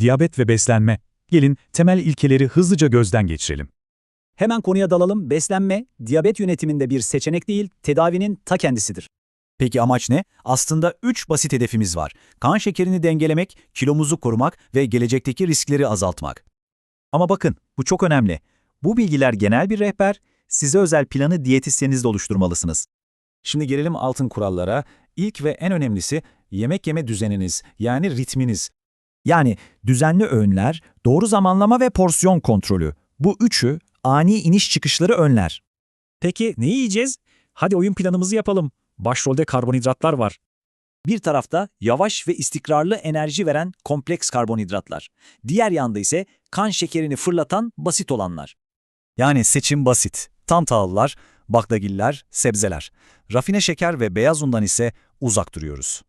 Diyabet ve beslenme. Gelin temel ilkeleri hızlıca gözden geçirelim. Hemen konuya dalalım. Beslenme, diyabet yönetiminde bir seçenek değil, tedavinin ta kendisidir. Peki amaç ne? Aslında 3 basit hedefimiz var. Kan şekerini dengelemek, kilomuzu korumak ve gelecekteki riskleri azaltmak. Ama bakın, bu çok önemli. Bu bilgiler genel bir rehber, size özel planı diyetisyeninizle oluşturmalısınız. Şimdi gelelim altın kurallara. İlk ve en önemlisi yemek yeme düzeniniz yani ritminiz. Yani düzenli öğünler, doğru zamanlama ve porsiyon kontrolü. Bu üçü ani iniş çıkışları önler. Peki ne yiyeceğiz? Hadi oyun planımızı yapalım. Başrolde karbonhidratlar var. Bir tarafta yavaş ve istikrarlı enerji veren kompleks karbonhidratlar. Diğer yanda ise kan şekerini fırlatan basit olanlar. Yani seçim basit. Tam tahıllar, baklagiller, sebzeler. Rafine şeker ve beyaz undan ise uzak duruyoruz.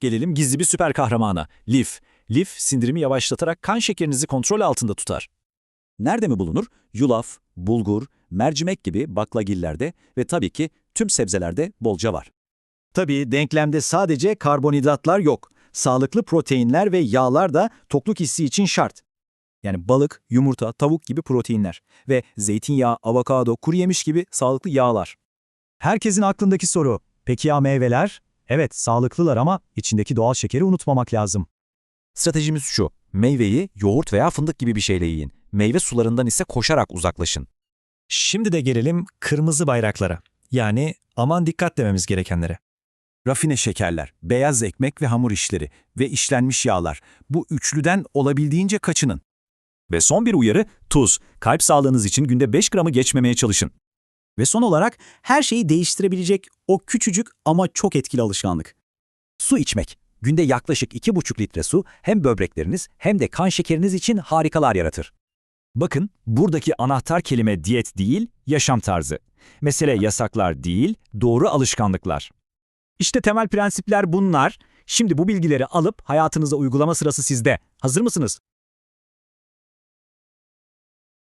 Gelelim gizli bir süper kahramana, lif. Lif, sindirimi yavaşlatarak kan şekerinizi kontrol altında tutar. Nerede mi bulunur? Yulaf, bulgur, mercimek gibi baklagillerde ve tabii ki tüm sebzelerde bolca var. Tabii denklemde sadece karbonhidratlar yok. Sağlıklı proteinler ve yağlar da tokluk hissi için şart. Yani balık, yumurta, tavuk gibi proteinler ve zeytinyağı, avokado, kuru yemiş gibi sağlıklı yağlar. Herkesin aklındaki soru, peki ya meyveler? Evet, sağlıklılar ama içindeki doğal şekeri unutmamak lazım. Stratejimiz şu, meyveyi yoğurt veya fındık gibi bir şeyle yiyin. Meyve sularından ise koşarak uzaklaşın. Şimdi de gelelim kırmızı bayraklara. Yani aman dikkat dememiz gerekenlere. Rafine şekerler, beyaz ekmek ve hamur işleri ve işlenmiş yağlar. Bu üçlüden olabildiğince kaçının. Ve son bir uyarı, tuz. Kalp sağlığınız için günde 5 gramı geçmemeye çalışın. Ve son olarak her şeyi değiştirebilecek o küçücük ama çok etkili alışkanlık. Su içmek. Günde yaklaşık 2,5 litre su hem böbrekleriniz hem de kan şekeriniz için harikalar yaratır. Bakın, buradaki anahtar kelime diyet değil, yaşam tarzı. Mesele yasaklar değil, doğru alışkanlıklar. İşte temel prensipler bunlar. Şimdi bu bilgileri alıp hayatınıza uygulama sırası sizde. Hazır mısınız?